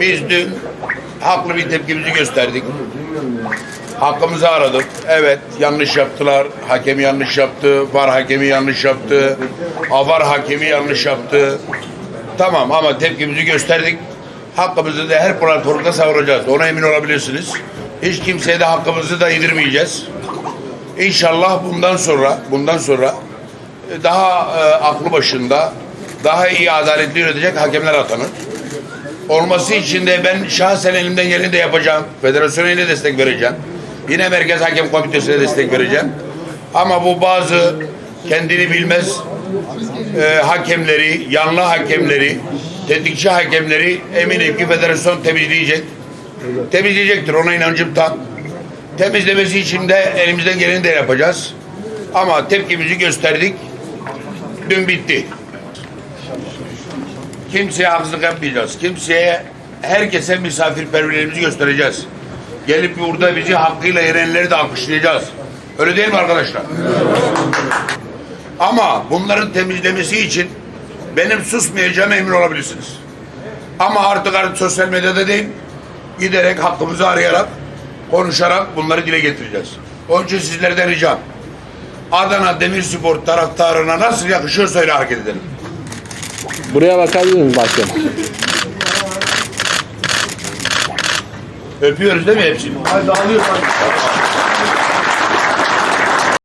Biz dün haklı bir tepkimizi gösterdik. Hakkımızı aradık. Evet yanlış yaptılar. Hakem yanlış yaptı. Var hakemi yanlış yaptı. Avar hakemi yanlış yaptı. Tamam ama tepkimizi gösterdik. Hakkımızı da her platformda savuracağız. Ona emin olabilirsiniz. Hiç kimseye de hakkımızı da yedirmeyeceğiz. İnşallah bundan sonra bundan sonra e, daha e, aklı başında daha iyi adaletli yönetecek hakemler atanır. Olması için de ben şahsen elimden geleni de yapacağım. Federasyona yine destek vereceğim. Yine Merkez Hakem Komitesi'ne destek vereceğim. Ama bu bazı kendini bilmez e, hakemleri, yanlı hakemleri, tetikçi hakemleri eminim ki federasyon temizleyecek. Temizleyecektir ona inancım tam. Temizlemesi için de elimizden geleni de yapacağız. Ama tepkimizi gösterdik. Dün bitti. Kimseye haksızlık yapmayacağız. Kimseye, herkese misafirperverliğimizi göstereceğiz. Gelip burada bizi hakkıyla yerenleri de alkışlayacağız. Öyle değil mi arkadaşlar? Ama bunların temizlemesi için benim susmayacağıma emin olabilirsiniz. Ama artık artık sosyal medyada değil, giderek hakkımızı arayarak, konuşarak bunları dile getireceğiz. Onun için sizlerden ricam, Adana Demirspor taraftarına nasıl yakışıyorsa öyle hareket edelim. Buraya bakabilir miyim başkanım? Öpüyoruz değil mi hepsini? Hadi dağılıyoruz. hadi.